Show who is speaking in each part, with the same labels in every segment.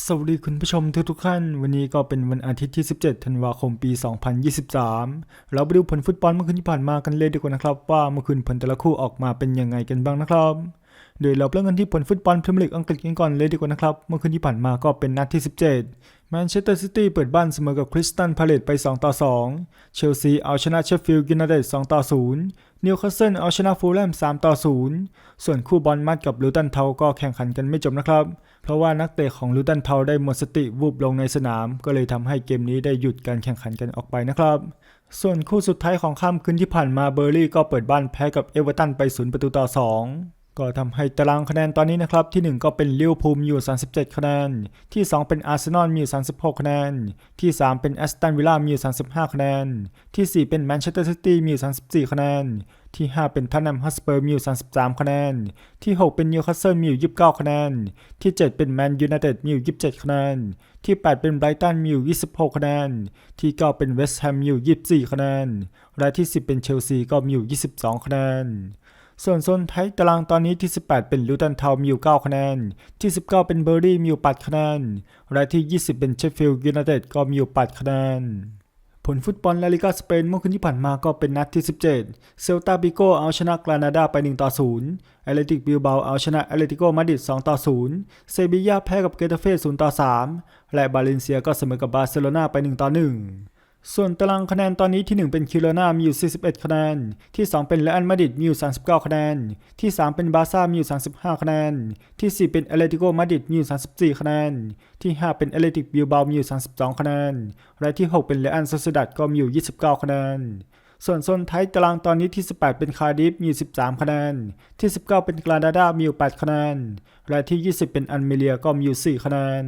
Speaker 1: สวัสดีคุณผู้ชมทุกทุกๆท่าน วันนี้ก็เป็นวันอาทิตย์ที่ 17 ธันวาคมปี 2023 เราไปดูผลฟุตบอลเมื่อคืนที่ผ่านมากันเลยดีกว่านะครับ ว่าเมื่อคืนผลแต่ละคู่ออกมาเป็นยังไงกันบ้างนะครับโดยเราเริ่มกันที่ผลฟุตบอลพรีเมียร์ลีกอังกฤษกันก่อนเลยดีกว่านะครับ เมื่อคืนที่ผ่านมาก็เป็นนัดที่ 17 แมนเชสเตอร์ซิตี้เปิดบ้านเสมอกับคริสตันพาเลตไป 2 ต่อ 2 เชลซีเอาชนะเชฟฟิลด์ยูไนเต็ด 2 ต่อ 0 นิวคาสเซิลเอาชนะฟูลแลม 3 ต่อ 0 ส่วนคู่บอลมัดกับลูตันเทาก็แข่งขันกันไม่จบนะครับ เพราะว่านักเตะของลูตันเทาได้หมดสติวูบลงในสนาม ก็เลยทำให้เกมนี้ได้หยุดการแข่งขันกันออกไปนะครับ ส่วนคู่สุดท้ายของค่ำคืนที่ผ่านมาเบอร์ลี่ก็เปิดบ้านแพ้กับเอเวอร์ตันไป 0 ประตูต่อ 2 ก็ทำให้ตารางคะแนนตอนนี้นะครับ ที่ 1 ก็เป็นลิวพูมอยู่ 37 คะแนน ที่ 2 เป็นอาร์เซนอลมีอยู่ 36 คะแนน ที่ 3 เป็นแอสตันวิลล่ามีอยู่ 35 คะแนน ที่ 4 เป็นแมนเชสเตอร์ซิตี้มีอยู่ 34 คะแนน ที่ 5 เป็นทันนัมฮัสเปอร์มีอยู่ 33 คะแนน ที่ 6 เป็นนิวคาสเซิลมีอยู่ 29 คะแนน ที่ 7 เป็นแมนยูไนเต็ดมีอยู่ 27 คะแนน ที่ 8 เป็นไบรตันมีอยู่ 26 คะแนน ที่ 9 เป็นเวสต์แฮมมีอยู่ 24 คะแนน และที่ 10 เป็นเชลซีก็มีอยู่ 22 คะแนน ส่วนโซนท้ายตารางตอนนี้ที่ 18 เป็นลูตันเทามีอยู่ 9 คะแนน ที่ 19 เป็นเบอร์รี่มีอยู่ 8 คะแนน และที่ 20 เป็นเชฟฟิลด์ยูไนเต็ดก็มีอยู่ 8 คะแนน ผลฟุตบอลลาลิกาสเปนเมื่อคืนที่ผ่านมาก็เป็นนัดที่ 17 เซลตาบิโกเอาชนะกรานาดาไป 1 ต่อ0แอเลติกบิลเบาเอาชนะแอเลติโกมาดริด 2 ต่อ 0 เซบียาแพ้กับเกตาเฟ่ 0 ต่อ 3 และบาเลนเซียก็เสมอกับบาร์เซโลนาไป 1 ต่อ 1 ส่วนตารางคะแนนตอนนี้ที่ 1 เป็นคิโรนามีอยู่ 41 คะแนน ที่ 2 เป็นเรอัลมาดริดมีอยู่ 39 คะแนน ที่ 3 เป็นบาร์ซ่ามีอยู่ 35 คะแนน ที่ 4 เป็นแอเลติโกมาดริดมีอยู่ 34 คะแนน ที่ 5 เป็นแอเลติกบิลเบามีอยู่ 32 คะแนน และที่ 6 เป็นเรอัลซเซดัดก็มีอยู่ 29 คะแนน ส่วนโซนท้ายตารางตอนนี้ที่ 18 เป็นคาร์ดิฟมีอยู่ 13 คะแนน ที่ 19 เป็นกรานาดามีอยู่ 8 คะแนน และที่ 20 เป็นอันเมเลียก็มีอยู่ 4 คะแนน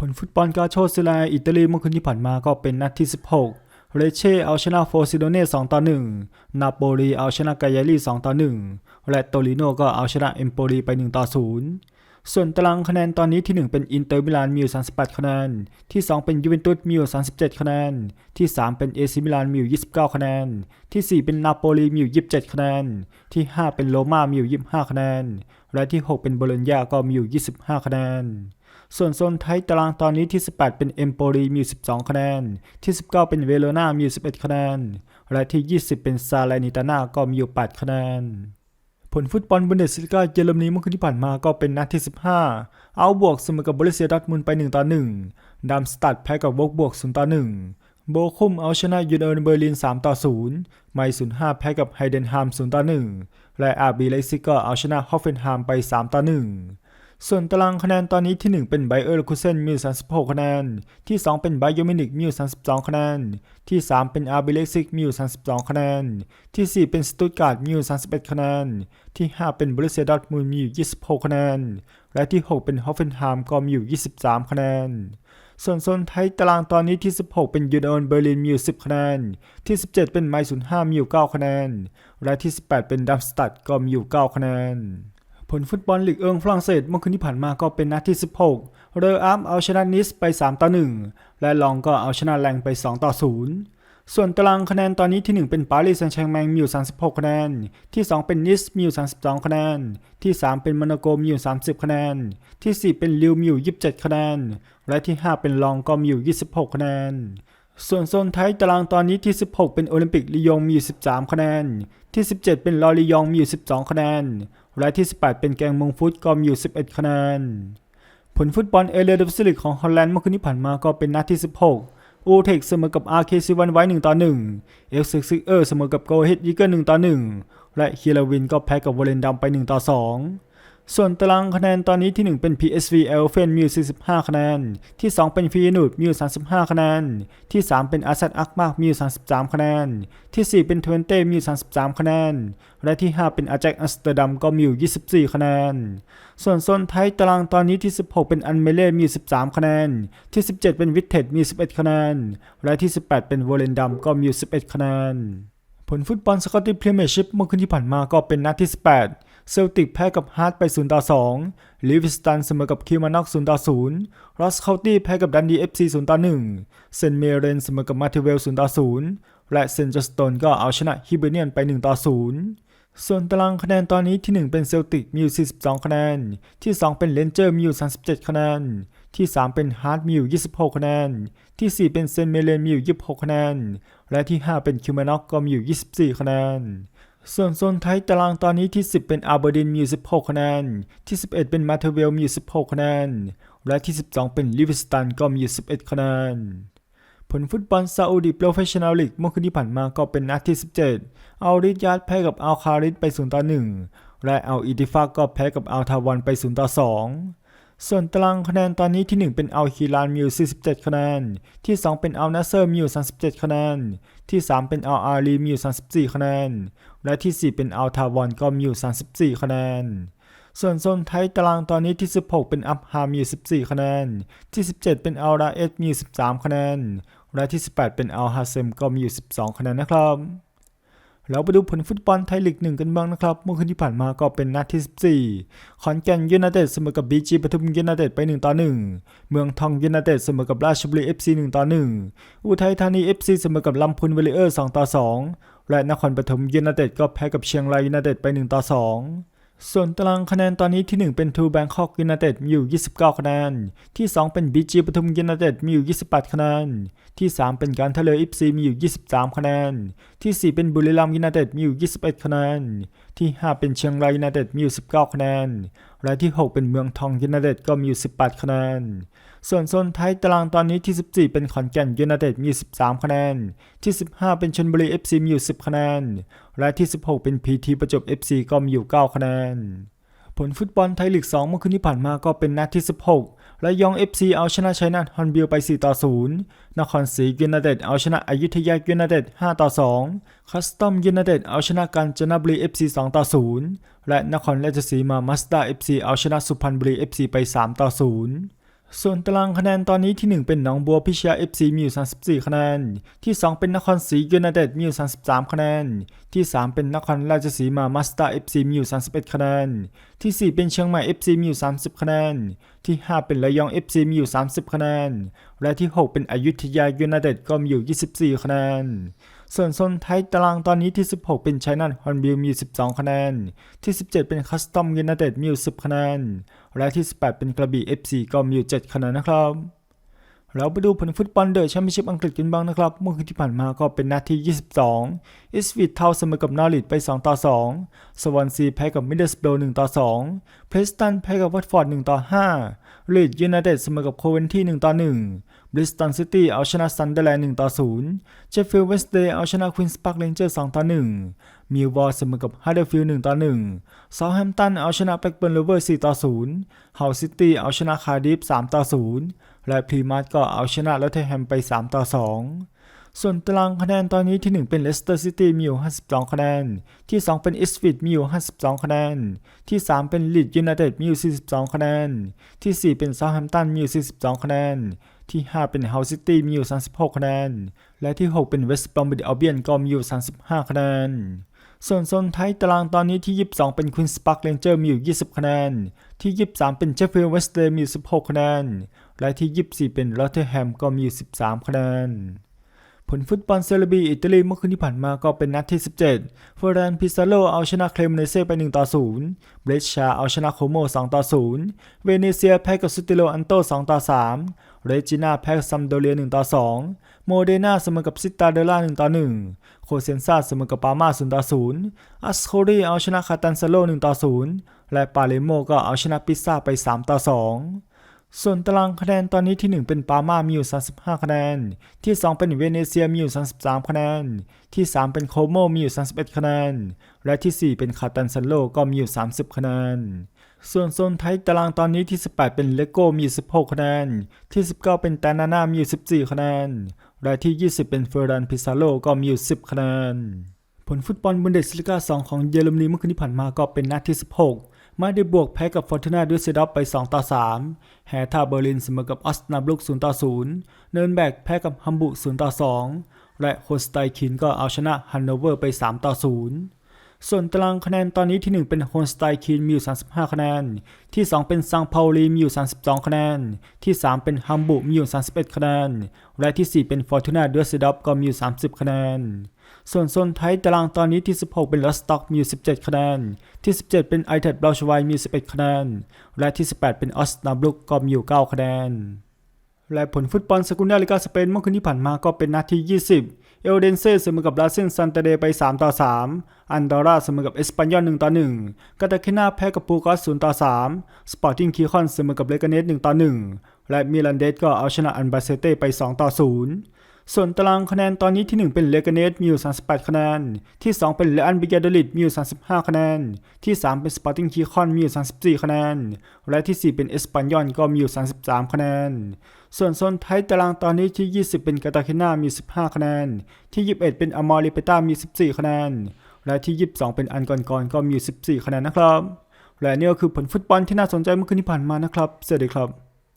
Speaker 1: ผลฟุตบอลกาโชซิลาอิตาลีเมื่อคืนที่ผ่านมาก็เป็นนัดที่ 16 เรเช่เอาชนะโฟซิโดเน่2ต่อ1นาโปลีเอาชนะกายาลี2ต่อ1และโตริโนก็เอาชนะเอมโปลีไป1ต่อ0ส่วนตารางคะแนนตอนนี้ที่ 1 เป็นอินเตอร์มิลานมีอยู่38 คะแนน ที่ 2 เป็นยูเวนตุสมีอยู่37 คะแนน ที่ 3 เป็นเอซิมิลานมีอยู่29 คะแนน ที่ 4 เป็นนาโปลีมีอยู่27 คะแนน ที่ 5 เป็นโรม่ามีอยู่25 คะแนน และที่ 6 เป็นโบโลญญาก็มีอยู่ 25 คะแนน ส่วนโซนท้ายตารางตอนนี้ที่ 18 เป็นเอมโปลีมี 12 คะแนน ที่ 19 เป็นเวโรนามี 11 คะแนน และที่ 20 เป็นซาเลนิตานาก็มีอยู่ 8 คะแนน ผลฟุตบอลบุนเดสลิกาเยอรมนีเมื่อคืนที่ผ่านมาก็เป็นนัดที่ 15 เอาบวกเสมอกับบริเซียดอร์ทมุนไป 1 ต่อ 1ดัมสตัดแพ้กับวอกบวก 0 ต่อ 1 โบคุมเอาชนะยูเนอร์เบอร์ลิน 3 ต่อ 0 ไมศูนย์5แพ้กับไฮเดนฮาม 0 ต่อ 1 และอาร์บีไลซิกก็เอาชนะฮอฟเฟนฮามไป 3 ต่อ 1 ส่วนตารางคะแนนตอนนี้ที่ 1 เป็นไบเออร์คูเซนมี 36 คะแนน ที่ 2 เป็นไบโยมินิกมี 32 คะแนน ที่ 3 เป็นอาร์บิเล็กซิกมี 32 คะแนน ที่ 4 เป็นสตุตการ์ดมี 31 คะแนน ที่ 5 เป็นบรูเซียดอทมุนด์มี 26 คะแนน และที่ 6 เป็นฮอฟเฟนไฮม์ก็มีอยู่23 คะแนนส่วนโซนไทยตารางตอนนี้ที่ 16 เป็นยูเนอร์เบอร์ลินมีอยู่10 คะแนน ที่ 17 เป็นไมศูนย์5มีอยู่9คะแนน และที่ 18 เป็นดัมสตัดก็มีอยู่ 9 คะแนน ผลฟุตบอลลีกเอิงฝรั่งเศสเมื่อคืนที่ผ่านมาก็เป็นนัดที่ 16 เรออาร์มเอาชนะนิสไป 3 ต่อ 1 และลองก็เอาชนะแรงไป 2 ต่อ 0 ส่วนตารางคะแนนตอนนี้ที่ 1 เป็นปารีสแซงต์แชร์แมงมีอยู่ 36 คะแนน ที่ 2 เป็นนิสมีอยู่ 32 คะแนน ที่ 3 เป็นโมนาโกมีอยู่ 30 คะแนน ที่ 4 เป็นลิวมีอยู่ 27 คะแนน และที่ 5 เป็นลองก็มีอยู่ 26 คะแนนส่วนโซนท้ายตารางตอนนี้ที่ 16 เป็นโอลิมปิกลียงมีอยู่ 13 คะแนน ที่ 17 เป็นลอรียองมีอยู่ 12 คะแนน รายที่ 18 เป็นแกงมงฟุตก็มีอยู่ 11 คะแนน ผลฟุตบอลเอเลียดฟสลิกของฮอลแลนด์เมื่อคืนที่ผ่านมาก็เป็นนัดที่ 16 อูเทคเสมอกับอาร์เคซิวันไว้ 1 ต่อ 1 เอ็กซ์ซิเออร์เสมอกับโกเฮดยิเกอร์1ต่อ 1 และฮิลาวินก็แพ้กับวอเลนดัมไป 1 ต่อ 2 ส่วนตารางคะแนนตอนนี้ที่ 1 เป็น PSV เอลเฟนมีอยู่45 คะแนน ที่ 2 เป็นฟีนูดมีอยู่35 คะแนน ที่ 3 เป็นอาซัดอักมากมีอยู่33 คะแนน ที่ 4 เป็นทเวนเต้มีอยู่33 คะแนน และที่ 5 เป็นอาแจ็คอัมสเตอร์ดัมก็มี24 คะแนน ส่วนโซนท้ายตารางตอนนี้ที่ 16 เป็นอันเมเล่มี13 คะแนน ที่ 17 เป็นวิทเทดมี11 คะแนน และที่ 18 เป็นวอเลนดัมก็มี11 คะแนน ผลฟุตบอลสกอตติพรีเมียร์ชิพเมื่อคืนที่ผ่านมาก็เป็นนัดที่ 18 เซลติกแพ้กับฮาร์ดไป 0 ต่อ 2 ลิวิสตันเสมอกับคิวมานอก 0 ต่อ 0 รอสเคาตี้แพ้กับดันดีเอฟซี 0 ต่อ 1 เซนเมเรนเสมอกับมาเทเวล 0 ต่อ 0 และเซนจสโตนก็เอาชนะฮิเบเนียนไป 1 ต่อ 0ส่วนตารางคะแนนตอนนี้ที่ 1 เป็นเซลติกมีอยู่ 42 คะแนน ที่ 2 เป็นเลนเจอร์มีอยู่ 37 คะแนน ที่ 3 เป็นฮาร์ดมีอยู่ 26 คะแนน ที่ 4 เป็นเซนเมเลนมีอยู่ 26 คะแนน และที่ 5 เป็นคิวมานอกก็มีอยู่ 24 คะแนน ส่วนโซนท้ายตารางตอนนี้ที่ 10 เป็นอาร์เบอร์ดินมีอยู่16คะแนน ที่ 11 เป็นมาเทเวลมีอยู่16คะแนน และที่ 12 เป็นลิเวสตันก็มีอยู่11คะแนน ผลฟุตบอลซาอุดีโปรเฟชชั่นแนลลีกเมื่อคืนที่ผ่านมาก็เป็นนัดที่ 17เอาริยาดแพ้กับอัลคาริดไป0ต่อ1และเอาอิติฟากก็แพ้กับอัลทาวันไป0ต่อ2 ส่วนตารางคะแนนตอนนี้ที่ 1 เป็นอัลฮิลานมีอยู่47 คะแนน ที่ 2 เป็นอัลนาเซอร์มีอยู่37 คะแนน ที่ 3 เป็นอัลอาลีมีอยู่34 คะแนน และที่ 4 เป็นอัลทาวอนก็มีอยู่34 คะแนน ส่วนโซนไทยตารางตอนนี้ที่ 16 เป็นอัพฮามีอยู่14 คะแนน ที่ 17 เป็นอัลราเอสมีอยู่13 คะแนน และที่ 18 เป็นอัลฮาเซมก็มีอยู่12 คะแนนนะครับ เราไปดูผลฟุตบอลไทยลีกหนึ่งกันบ้างนะครับ เมื่อคืนที่ผ่านมาก็เป็นนัดที่ 14 ขอนแก่นยูไนเต็ดเสมอกับบีจีปทุมยูไนเต็ดไป 1 ต่อ 1 เมืองทองยูไนเต็ดเสมอกับราชบุรีเอฟซี1ต่อ 1 อุทัยธานีเอฟซีเสมอกับลำพูนเวลเลอร์2ต่อ 2 และนครปฐมยูไนเต็ดก็แพ้กับเชียงรายยูไนเต็ดไป 1 ต่อ 2 ส่วนตารางคะแนนตอนนี้ที่ 1 เป็นทูแบงคอกยูไนเต็ดมีอยู่ 29 คะแนน ที่ 2 เป็นบีจีปทุมยูไนเต็ดมีอยู่ 28 คะแนน ที่ 3 เป็นการทะเลอิฟซีมีอยู่ 23 คะแนน ที่ 4 เป็นบุรีรัมย์ยูไนเต็ดมีอยู่ 21 คะแนน ที่ 5 เป็นเชียงรายยูไนเต็ดมีอยู่ 19 คะแนน และที่ 6 เป็นเมืองทองยูไนเต็ดก็มีอยู่ 18 คะแนน ส่วนโซนท้ายตารางตอนนี้ที่ 14 เป็นขอนแก่นยูไนเต็ดมี 13 คะแนน ที่ 15 เป็นชลบุรี FC มีอยู่ 10 คะแนน และที่ 16 เป็น PT ประจบ FC ก็มีอยู่ 9 คะแนน ผลฟุตบอลไทยลีก 2 เมื่อคืนที่ผ่านมาก็เป็นนัดที่ 16 และยอง FC เอาชนะชัยนาทฮอนบิลไป 4 ต่อ 0 นครศรียูไนเต็ดเอาชนะอยุธยายูไนเต็ด 5 ต่อ 2 คัสตอมยูไนเต็ดเอาชนะกาญจนบุรี FC 2 ต่อ 0 และนครราชสีมามัสดา FC เอาชนะสุพรรณบุรี FC ไป 3 ต่อ 0 ส่วนตารางคะแนนตอนนี้ที่ 1 เป็นหนองบัวพิชยา FC มีอยู่ 34 คะแนน ที่ 2 เป็นนครศรียูไนเต็ดมีอยู่ 33 คะแนน ที่ 3 เป็นนครราชสีมามัสดา FC มีอยู่ 31 คะแนน ที่ 4 เป็นเชียงใหม่ FC มีอยู่ 30 คะแนน ที่ 5 เป็นระยอง FC มีอยู่ 30 คะแนน และที่ 6 เป็นอยุธยายูไนเต็ดก็มีอยู่ 24 คะแนน ส่วนโซนท้ายตารางตอนนี้ที่ 16 เป็นไชัยนาฮอนบิลมี 12 คะแนน ที่ 17 เป็นคัสตอมยูไนเต็ดมีอยู่10 คะแนน และที่ 18 เป็นกระบี่ FC ก็มีอยู่7คะแนนนะครับ เราไปดูผลฟุตบอลเดอะแชมเปี้ยนชิพอังกฤษกันบ้างนะครับ เมื่อคืนที่ผ่านมาก็เป็นนัดที่22 อิสวิตเทาเสมอกับนอริทไป 2 ต่อ 2 สวอนซีแพ้กับมิดเดิลสโบร1ต่อ 2 เพรสตันแพ้กับวัตฟอร์ด1ต่อ 5 ลีดยูไนเต็ดเสมอกับโคเวนที่1ต่อ 1 บริสตันซิตี้เอาชนะซันเดอร์แลนด์1ต่อ 0เจฟฟิลด์เวสเดย์เอาชนะควีนส์พาร์คเรนเจอร์2ต่อ 1มิลวอร์เสมอกับฮัดเดอร์ฟิลด์1ต่อ1เซาแฮมป์ตันเอาชนะแบล็กเบิร์นโรเวอร์4ต่อ0เฮาซิตี้เอาชนะคาร์ดิฟ3ต่อ0 และพรีมาร์ก็เอาชนะลอตเทแฮมไป 3 ต่อ 2 ส่วนตารางคะแนนตอนนี้ที่ 1 เป็นเลสเตอร์ซิตี้มีอยู่ 52 คะแนน ที่ 2 เป็นอิสฟิดมีอยู่ 52 คะแนน ที่ 3 เป็นลีดยูไนเต็ดมีอยู่ 42 คะแนน ที่ 4 เป็นเซาท์แฮมป์ตันมีอยู่ 42 คะแนน ที่ 5 เป็นเฮาซิตี้มีอยู่ 36 คะแนน และที่ 6 เป็นเวสต์บรอมบิดอัลเบียนก็มีอยู่ 35 คะแนนส่วนโซนท้ายตารางตอนนี้ที่ 22 เป็นควีนส์พาร์คเรนเจอร์มีอยู่ 20 คะแนน ที่ 23 เป็นเจฟฟิลด์เวสเดย์มีอยู่ 16 คะแนน และที่ 24 เป็นลอตเทอร์แฮมก็มีอยู่13 คะแนน ผลฟุตบอลเซเรบีอิตาลีเมื่อคืนที่ผ่านมาก็เป็นนัดที่ 17เฟอร์แรนพิซาโลเอาชนะเคลมเนเซ่ไป 1 ต่อ 0 เบรชชาเอาชนะโคโม 2 ต่อ 0 เวเนเซียแพ้กับสุติโลอันโต 2 ต่อ 3 เรจิน่าแพ้กับซัมโดเรีย 1 ต่อ 2 โมเดนาเสมอกับซิตาเดล่า 1 ต่อ 1โคเซนซาเสมอกับปามา0ต่อ0อัสโครีเอาชนะคาตันซาโล1ต่อ0และปาเลโมก็เอาชนะปิซซ่าไป3ต่อ2 ส่วนตารางคะแนนตอนนี้ที่ 1 เป็นปามามีอยู่ 35 คะแนน ที่ 2 เป็นเวเนเซียมีอยู่ 33 คะแนน ที่ 3 เป็นโคโมมีอยู่ 31 คะแนน และที่ 4 เป็นคาตันซันโลก็มีอยู่ 30 คะแนน ส่วนโซนไทยตารางตอนนี้ที่ 18 เป็นเลโก้มีอยู่ 16 คะแนน ที่ 19 เป็นแตนาน่ามีอยู่ 14 คะแนน และที่ 20 เป็นเฟอร์รันพิซาโลก็มีอยู่ 10 คะแนน ผลฟุตบอลบุนเดสลิกา2ของเยอรมนีเมื่อคืนที่ผ่านมาก็เป็นนัดที่ 16 มาได้บวกแพ้กับฟอร์ตูนาดูสเซดอฟไป 2 ต่อ 3 แฮท่าเบอร์ลินเสมอกับออสนาบลุก 0 ต่อ 0 เนินแบกแพ้กับฮัมบุก0 ต่อ 2 และโคสไตคินก็เอาชนะฮันโนเวอร์ไป 3 ต่อ 0 ส่วนตารางคะแนนตอนนี้ที่ 1 เป็นโฮนสไตคีนมีอยู่ 35 คะแนน ที่ 2 เป็นซังเปาลีมีอยู่ 32 คะแนน ที่ 3 เป็นฮัมบุมีอยู่ 31 คะแนน และที่ 4 เป็นฟอร์ตูนาเดอร์ซดอฟก็มีอยู่ 30 คะแนน ส่วนโซนไทยตารางตอนนี้ที่ 16 เป็นลอสต็อกมีอยู่ 17 คะแนน ที่ 17 เป็นไอเทดบราชไวมีอยู่11 คะแนน และที่ 18 เป็นออสนาบลุกก็มีอยู่ 9 คะแนน และผลฟุตบอลสกุลนาลิกาสเปนเมื่อคืนที่ผ่านมาก็เป็นนาที20 เอลเดนเซ่เสมอกับลาเซนซันเตเดไป 3 ต่อ 3 อันดอร่าเสมอกับเอสปันยอล1ต่อ1กาตาเคนาแพ้กับปูกอส0ต่อ3สปอร์ติ้งคีคอนเสมอกับเลกาเนส1ต่อ1และมิลันเดสก็เอาชนะอันบาเซเต้ไป2ต่อ0ส่วนตารางคะแนนตอนนี้ที่ 1 เป็นเลกาเนสมีอยู่ 38 คะแนน ที่ 2 เป็นเลอันบิกาดลิดมีอยู่ 35 คะแนน ที่ 3 เป็นสปอร์ติ้งคีคอนมีอยู่ 34 คะแนน และที่ 4 เป็นเอสปันยอลก็มีอยู่ 33 คะแนน ส่วนโซนท้ายตารางตอนนี้ที่ 20 เป็นกาตาเคนามี 15 คะแนน ที่ 21 เป็นอมอริเปตามี 14 คะแนน และที่ 22 เป็นอันก่อนกอนก็มี 14 คะแนนนะครับ และนี่ก็คือผลฟุตบอลที่น่าสนใจเมื่อคืนที่ผ่านมานะครับ สวัสดีครับ